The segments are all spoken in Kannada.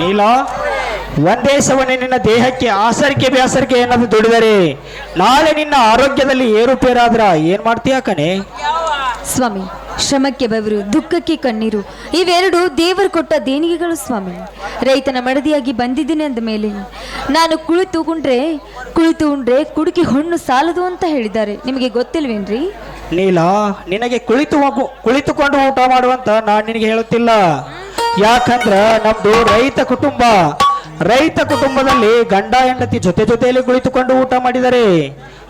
ನೀಲ ಒಂದೇ ಸವಣೆ ನಿನ್ನ ದೇಹಕ್ಕೆ ಆಸರಿಕೆ ಬೇಸರಿಕೆ ಏನಾದ್ರು ದುಡಿದರೆ ನಾಳೆ ನಿನ್ನ ಆರೋಗ್ಯದಲ್ಲಿ ಏರುಪೇರಾದ್ರ ಏನ್ ಮಾಡ್ತೀಯ ಕಣೆ? ಸ್ವಾಮಿ ಶ್ರಮಕ್ಕೆ ಬೆವರು ದುಃಖಕ್ಕೆ ಕಣ್ಣೀರು ಇವೆರಡು ದೇವರು ಕೊಟ್ಟ ದೇಣಿಗೆಗಳು ಸ್ವಾಮಿ. ರೈತನ ಮಡದಿಯಾಗಿ ಬಂದಿದ್ದೀನಿ ಅಂದ ಮೇಲೆ ನಾನು ಕುಳಿತು ಉಂಡ್ರೆ ಕುಳಿತು ಉಂಡ್ರೆ ಕುಡುಕಿ ಹಣ್ಣು ಸಾಲದು ಅಂತ ಹೇಳಿದ್ದಾರೆ. ನಿಮಗೆ ಗೊತ್ತಿಲ್ವೇನ್ರಿ? ನೀಲಾ ನಿನಗೆ ಕುಳಿತು ಹೋಗು- ಕುಳಿತುಕೊಂಡು ಊಟ ಮಾಡುವಂತ ನಾನು ನಿನಗೆ ಹೇಳುತ್ತಿಲ್ಲ. ಯಾಕಂದ್ರ ನಮ್ದು ರೈತ ಕುಟುಂಬ ರೈತ ಕುಟುಂಬದಲ್ಲಿ ಗಂಡ ಹೆಂಡತಿ ಜೊತೆ ಜೊತೆಯಲ್ಲಿ ಕುಳಿತುಕೊಂಡು ಊಟ ಮಾಡಿದರೆ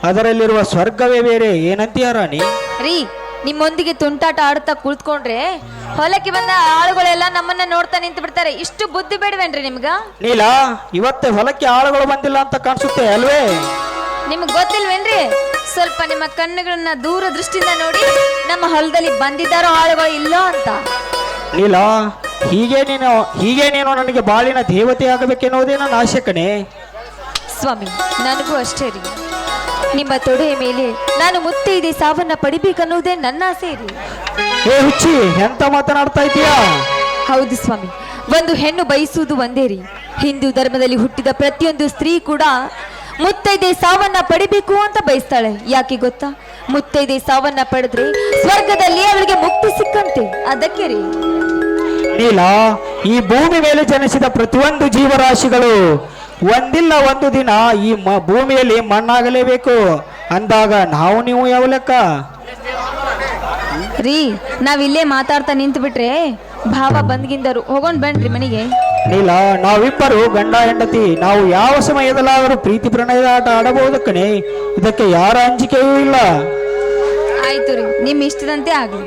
ಅದರಲ್ಲಿರುವ ಸ್ವರ್ಗವೇ ಬೇರೆ. ಏನಂತೀಯ ರಾಣಿ? ರೀ ನಿಮ್ಮೊಂದಿಗೆ ತುಂಟಾಟ ಆಡ್ತಾ ಕುಳಿತುಕೊಂಡ್ರೆ ಹೊಲಕ್ಕೆ ಬಂದ ಆಳುಗಳೆಲ್ಲ ನಮ್ಮನ್ನ ನೋಡ್ತಾ ನಿಂತು ಬಿಡ್ತಾರೆ. ಇಷ್ಟು ಬುದ್ಧಿ ಬೇಡವೇನ್ರಿ ನಿಮ್ಗ? ನೀಲ ಇವತ್ತೆ ಹೊಲಕ್ಕೆ ಆಳುಗಳು ಬಂದಿಲ್ಲ ಅಂತ ಕಾಣಿಸುತ್ತೆ ಅಲ್ವೇ? ನಿಮ್ಗೆ ಗೊತ್ತಿಲ್ವೇನ್ರಿ? ಸ್ವಲ್ಪ ನಿಮ್ಮ ಕಣ್ಣುಗಳನ್ನ ದೂರ ದೃಷ್ಟಿಯಿಂದ ನೋಡಿ ನಮ್ಮ ಹೊಲದಲ್ಲಿ ಬಂದಿದ್ದಾರೋ ಆಳುಗಳು ಇಲ್ಲೋ ಅಂತ. ನೀಲ ಹೀಗೆ ನೀನು ಹೀಗೆ ನೀನು ನನಗೆ ಬಾಳಿನ ದೇವತೆ ಆಗಬೇಕೆನ್ನುವುದೇ ನನ್ನ ಆಸೆ ಕಣೆ? ಸ್ವಾಮಿ ನನಗೂ ಅಷ್ಟೇ ರೀ. ನಿಮ್ಮ ತೊಡೆಯ ಮೇಲೆ ನಾನು ಮುತ್ತೈದೆ ಸಾವನ್ನ ಪಡಿಬೇಕನ್ನುವುದೇ ನನ್ನ ಆಸೆ ರೀ. ಏ ಹುಚ್ಚಿ ಎಂತ ಮಾತನಾಡ್ತಾ ಇದೀಯಾ ಹೌದು ಸ್ವಾಮಿ ಒಂದು ಹೆಣ್ಣು ಬಯಸುವುದು ಒಂದೇ ರೀ. ಹಿಂದೂ ಧರ್ಮದಲ್ಲಿ ಹುಟ್ಟಿದ ಪ್ರತಿಯೊಂದು ಸ್ತ್ರೀ ಕೂಡ ಮುತ್ತೈದೆ ಸಾವನ್ನ ಪಡಿಬೇಕು ಅಂತ ಬಯಸ್ತಾಳೆ. ಯಾಕೆ ಗೊತ್ತಾ? ಮುತ್ತೈದೆ ಸಾವನ್ನ ಪಡೆದ್ರೆ ಸ್ವರ್ಗದಲ್ಲಿ ಅವಳಿಗೆ ಮುಕ್ತಿ ಸಿಕ್ಕಂತೆ. ಅದಕ್ಕೆ ರೀ. ನೀಲ ಈ ಭೂಮಿ ಮೇಲೆ ಜನಿಸಿದ ಪ್ರತಿಯೊಂದು ಜೀವರಾಶಿಗಳು ಒಂದಿಲ್ಲ ಒಂದು ದಿನ ಈ ಮ ಭೂಮಿಯಲ್ಲಿ ಮಣ್ಣಾಗಲೇಬೇಕು. ಅಂದಾಗ ನಾವು ನೀವು ಯಾವ ಲೆಕ್ಕ? ರೀ ನಾವಿಲ್ಲೇ ಮಾತಾಡ್ತಾ ನಿಂತು ಬಿಟ್ರೆ ಭಾವ ಬಂದ್ಗಿಂದರು. ಹೋಗೋಣ ಬನ್ರಿ ಮನೆಗೆ. ನೀಲ ನಾವಿಬ್ಬರು ಗಂಡ ಹೆಂಡತಿ ನಾವು ಯಾವ ಸಮಯದಲ್ಲಾದರೂ ಪ್ರೀತಿ ಪ್ರಣಯದ ಆಟ ಆಡಬಹುದು ಕಣೆ. ಇದಕ್ಕೆ ಯಾರ ಅಂಜಿಕೆಯೂ ಇಲ್ಲ. ಆಯ್ತು ರೀ ನಿಮ್ಮ ಇಷ್ಟದಂತೆ ಆಗ್ಲಿ.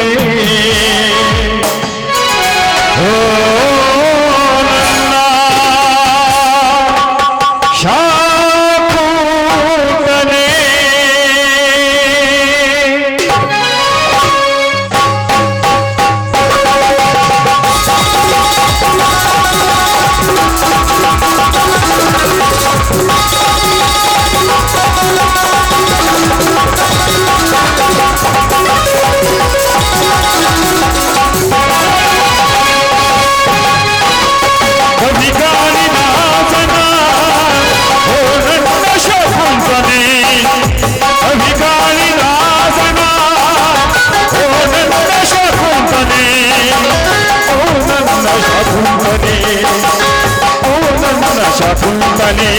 कुंभले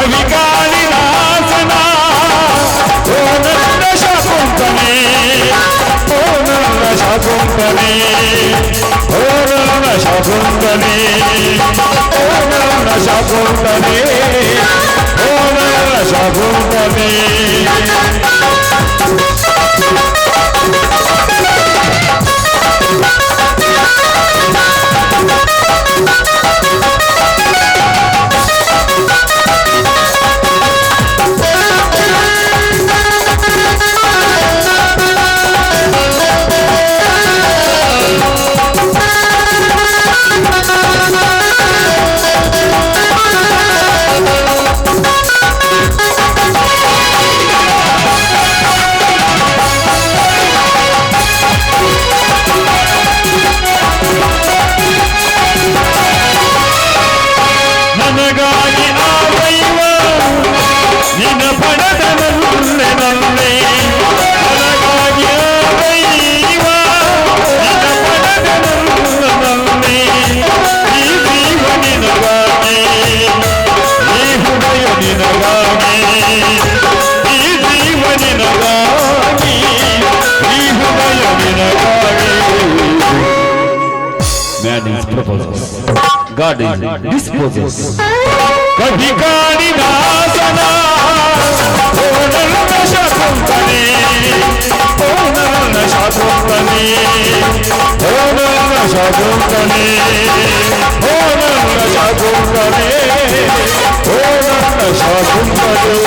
अविकारी नासना ओ नंद शकुंभले ओ नंद शकुंभले ओ नंद शकुंभले ओ नंद शकुंभले ओ नंद शकुंभले మోజెస్ కటికాడి దాసన ఓనల శాకుంతని ఓనల శాకుంతని ఓనల శాకుంతని ఓనల శాకుంతని ఓనల శాకుంతని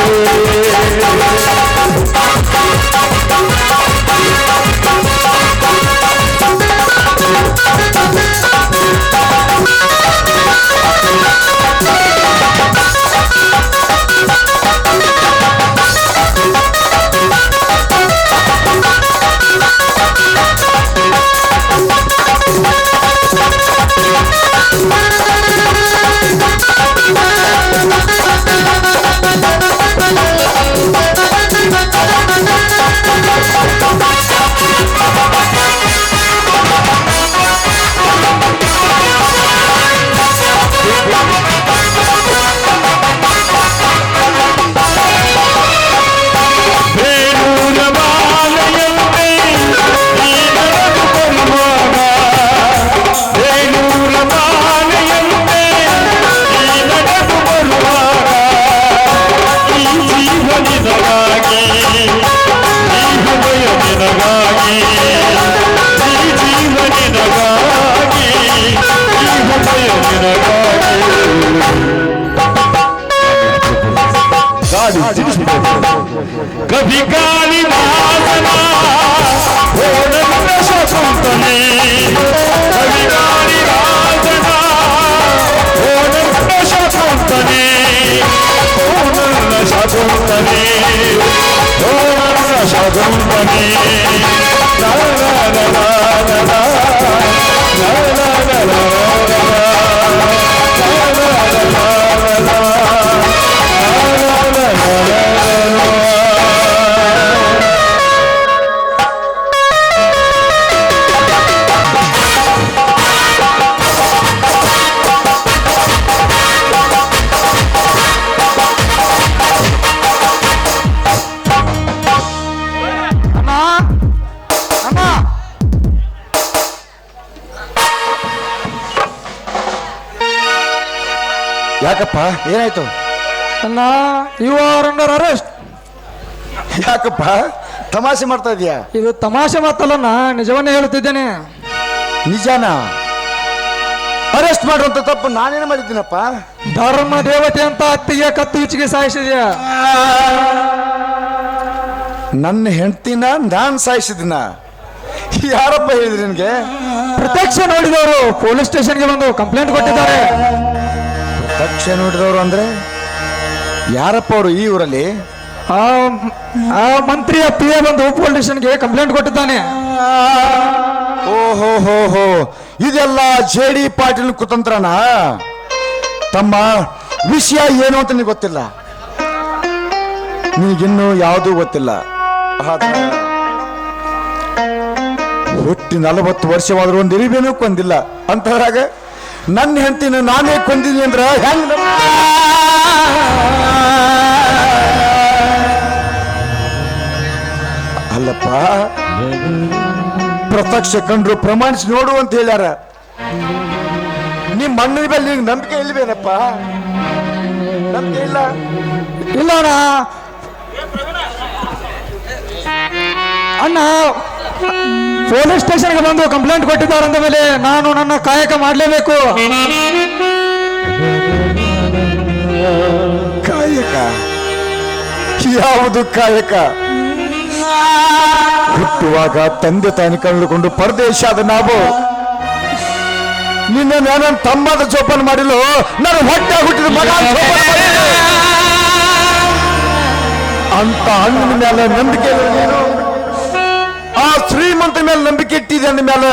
कभी काली भावना शकुंतले कभी काली भावना शकुंतले शकुंतले शकुंतले ಯಾಕಪ್ಪ? ಏನಾಯ್ತು? ಅಣ್ಣ ಯು ಆರ್ ಅಂಡರ್ ಅರೆಸ್ಟ್ ಯಾಕಪ್ಪ? ತಮಾಷೆ ಮಾಡ್ತಾ ಇದೀಯಾ ಇದು ತಮಾಷೆ ಮಾತಲ್ಲಣ್ಣ ನಿಜವನ್ನೇ ಹೇಳುತ್ತಿದ್ದೇನೆ. ನಿಜಾನ? ಅರೆಸ್ಟ್ ಮಾಡುವಂತ ತಪ್ಪು ನಾನೇನು ಮಾಡಿದ್ದೀನಪ್ಪ? ಧರ್ಮ ದೇವತೆ ಅಂತ ಅತ್ತಿಗೆ ಕತ್ತು ಇಚ್ಚಿಗೆ ಸಾಯಿಸಿದ್ಯಾ? ನನ್ನ ಹೆಂಡತಿನ ನಾನು ಸಾಯಿಸಿದಿನ? ಯಾರಪ್ಪ ಹೇಳಿದ್ರಿ ನಿನಗೆ? ಪ್ರತ್ಯಕ್ಷ ನೋಡಿದವರು ಪೊಲೀಸ್ ಸ್ಟೇಷನ್ಗೆ ಬಂದು ಕಂಪ್ಲೇಂಟ್ ಕೊಟ್ಟಿದ್ದಾರೆ. ತಕ್ಷ ನೋಡಿದವರು ಅಂದ್ರೆ ಯಾರಪ್ಪ ಅವರು ಈ ಊರಲ್ಲಿ? ಆ ಆ ಮಂತ್ರಿಯ ಪಿ ಎ ಬಂದು ಪೊಲೀಸ್ ಸ್ಟೇಷನ್ಗೆ ಕಂಪ್ಲೇಂಟ್ ಕೊಟ್ಟಿದ್ದಾನೆ. ಓಹೋ ಹೋ ಹೋ. ಇದೆಲ್ಲ ಜೆ ಡಿ ಪಾಟೀಲ್ ಕುತಂತ್ರನ? ತಮ್ಮ ವಿಷಯ ಏನು ಅಂತ ನಿನಗೆ ಗೊತ್ತಿಲ್ಲ? ನಿನಗಿನ್ನೂ ಯಾವುದೂ ಗೊತ್ತಿಲ್ಲ. ಹುಟ್ಟಿ ನಲವತ್ತು ವರ್ಷವಾದರೂ ಒಂದು ಇರಿಬೇನೂ ಕೊಂದಿಲ್ಲ. ಅಂತದ್ರಾಗ ನನ್ನ ಹೆಂಡತಿನ ನಾನೇ ಕೊಂದಿನಿ ಅಂದ್ರೆ ಹೆಂಗ ಅಲ್ಲಪ್ಪ, ಪ್ರತ್ಯಕ್ಷ ಕಂಡ್ರು ಪ್ರಮಾಣಿಸಿ ನೋಡು ಅಂತ ಹೇಳ್ಯಾರ. ನಿಮ್ಮ ಮಣ್ಣಿನ ಮೇಲೆ ನಿಮ್ಗೆ ನಂಬಿಕೆ ಇಲ್ವೇನಪ್ಪ? ನಂಬಿಕೆ ಇಲ್ಲ? ಇಲ್ಲ ಅಣ್ಣ ಅಣ್ಣ ಪೊಲೀಸ್ ಸ್ಟೇಷನ್ಗೆ ಬಂದು ಕಂಪ್ಲೇಂಟ್ ಕೊಟ್ಟಿದ್ದಾರೆ ಅಂದ ಮೇಲೆ ನಾನು ನನ್ನ ಕಾಯಕ ಮಾಡಲೇಬೇಕು. ಕಾಯಕ? ಯಾವುದು ಕಾಯಕ? ಹುಟ್ಟುವಾಗ ತಂದೆ ತಾಯಿ ಕಳೆದುಕೊಂಡು ಪರದೇಶ ಆದ ನಾವು. ನಿನ್ನ ನನ್ನ ತಮ್ಮದ ಜೋಪಾನ ಮಾಡಿಲ್ಲೋ. ನಾನು ಹೊಟ್ಟೆ ಹುಟ್ಟಿದ ಮಗ. ಅಂತ ಅಣ್ಣನ ಮೇಲೆ ನಂಬಿಕೆ ನೀನು? ನಂಬಿಕೆ ಅಂದ ಮೇಲೆ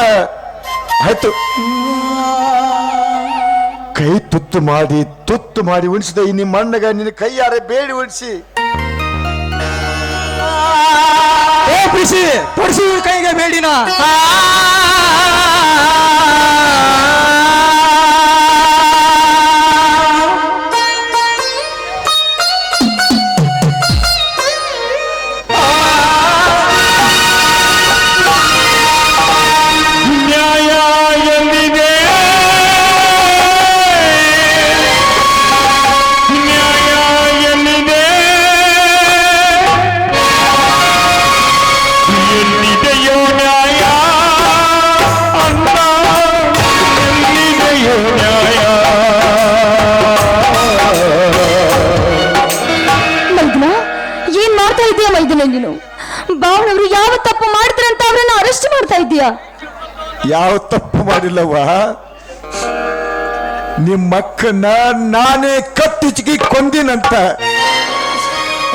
ಆಯ್ತು. ಕೈ ತುತ್ತು ಮಾಡಿ ತುತ್ತು ಮಾಡಿ ಉಣಿಸಿದೆ. ನಿಮ್ಮ ಅಣ್ಣಗ ನಿನ್ನ ಕೈಯಾರೆ ಬೇಡಿ ಉಣಿಸಿ. ಕೈಗೆ ಬೇಡಿನ. ಇದೀಯಾ ಯಾವ ತಪ್ಪು ಮಾಡಿಲ್ಲವ ನಿಮ್ಮಕ್ಕನ್ನ ನಾನೇ ಕತ್ತಿಚ್ಚಿಗೆ ಕೊಂದಿನಂತ.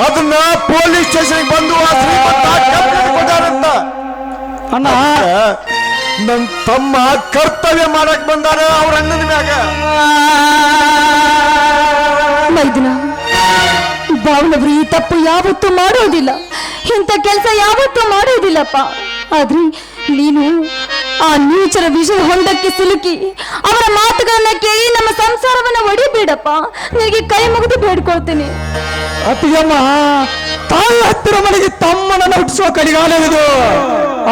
ಅದನ್ನ ಪೊಲೀಸ್ ಸ್ಟೇಷನ್ ಬಂದು ಕೊಟ್ಟಾರಂತ. ಅಣ್ಣ. ನನ್ನ ತಮ್ಮ ಕರ್ತವ್ಯ ಮಾಡಕ್ ಬಂದಾರ ಅವ್ರ ಅಣ್ಣನ ಮ್ಯಾಗ. ಮೈದಿನ ಬಾವನವರು ಈ ತಪ್ಪು ಯಾವತ್ತೂ ಮಾಡೋದಿಲ್ಲ. ಇಂಥ ಕೆಲಸ ಯಾವತ್ತೂ ಮಾಡೋದಿಲ್ಲಪ್ಪ. ಆದ್ರೆ ನೀನು ಆ ನೀಚರ ವಿಷಯ ಹೊಂಡಕ್ಕೆ ಸಿಲುಕಿ ಅವರ ಮಾತುಗಳನ್ನ ಕೇಳಿ ನಮ್ಮ ಸಂಸಾರವನ್ನ ಒಡಿಬೇಡಪ್ಪ. ನಿನಗೆ ಕೈ ಮುಗಿದು ಬೇಡ್ಕೊಳ್ತೇನೆ. ಅತ್ತಿಗೆಮ್ಮ ತಾಯಿ ಹತ್ತಿರ ಮನೆಗೆ ತಮ್ಮನನ್ನು ಹುಟ್ಟಿಸುವ ಇದು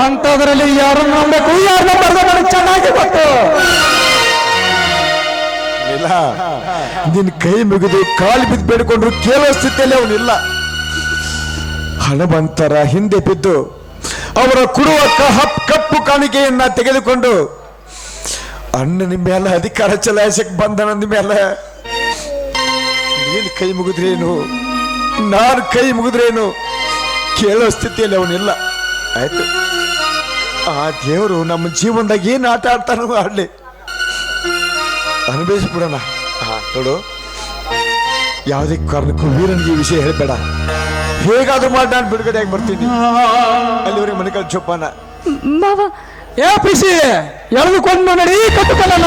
ಅಂತದ್ರಲ್ಲಿ ಯಾರು ನಂಬಬೇಕು? ಯಾರು ನಂಬರ್ದು ನನಗೆ ಚೆನ್ನಾಗಿ ಗೊತ್ತು. ಇಲ್ಲ ನಿನ್ ಕೈ ಮುಗಿದು ಕಾಲು ಬಿದ್ದು ಬೇಡಿಕೊಂಡ್ರು ಕೇಳೋ ಸ್ಥಿತಿಯಲ್ಲಿ ಅವನಿಲ್ಲ. ಹಣವಂತರ ಹಿಂದೆ ಬಿದ್ದು ಅವರ ಕೊಡುವ ಕ- ಹಪ್ ಕಪ್ಪು ಕಾಣಿಕೆಯನ್ನ ತೆಗೆದುಕೊಂಡು ಅಣ್ಣನ ಮೇಲೆ ಅಧಿಕಾರ ಚಲಾಯಿಸಕ್ ಬಂದನಂದ ಮೇಲೆ. ನೀನು ಕೈ ಮುಗಿದ್ರೇನು? ನಾನು ಕೈ ಮುಗಿದ್ರೇನು? ಕೇಳೋ ಸ್ಥಿತಿಯಲ್ಲಿ ಅವನಿಲ್ಲ. ಆಯ್ತು. ಆ ದೇವರು ನಮ್ಮ ಜೀವನದಾಗ ಏನು ಆಟ ಆಡ್ತಾನೋ ಆಡ್ಲಿ ಅನುಭವಿಸ್ಬಿಡೋಣ. ನೋಡು. ಯಾವುದೇ ಕಾರಣಕ್ಕೂ ವೀರನಿಗೆ ವಿಷಯ ಹೇಳಬೇಡ. ಹೇಗಾದ್ರೂ ಮಾಡಿ ನಾನು ಬಿಡುಗಡೆಯಾಗಿ ಬರ್ತೀನಿ. ಅಲ್ಲಿವರೆಗೆ ಮನೆ ಕಲ್ ಚೊಪ್ಪನ ಮಾವ. ಏ ಪಿಸಿ ಎಳೆದುಕೊಂಡು ನಡಿ ಕಟ್ಟುಕೊಳ್ಳೋಣ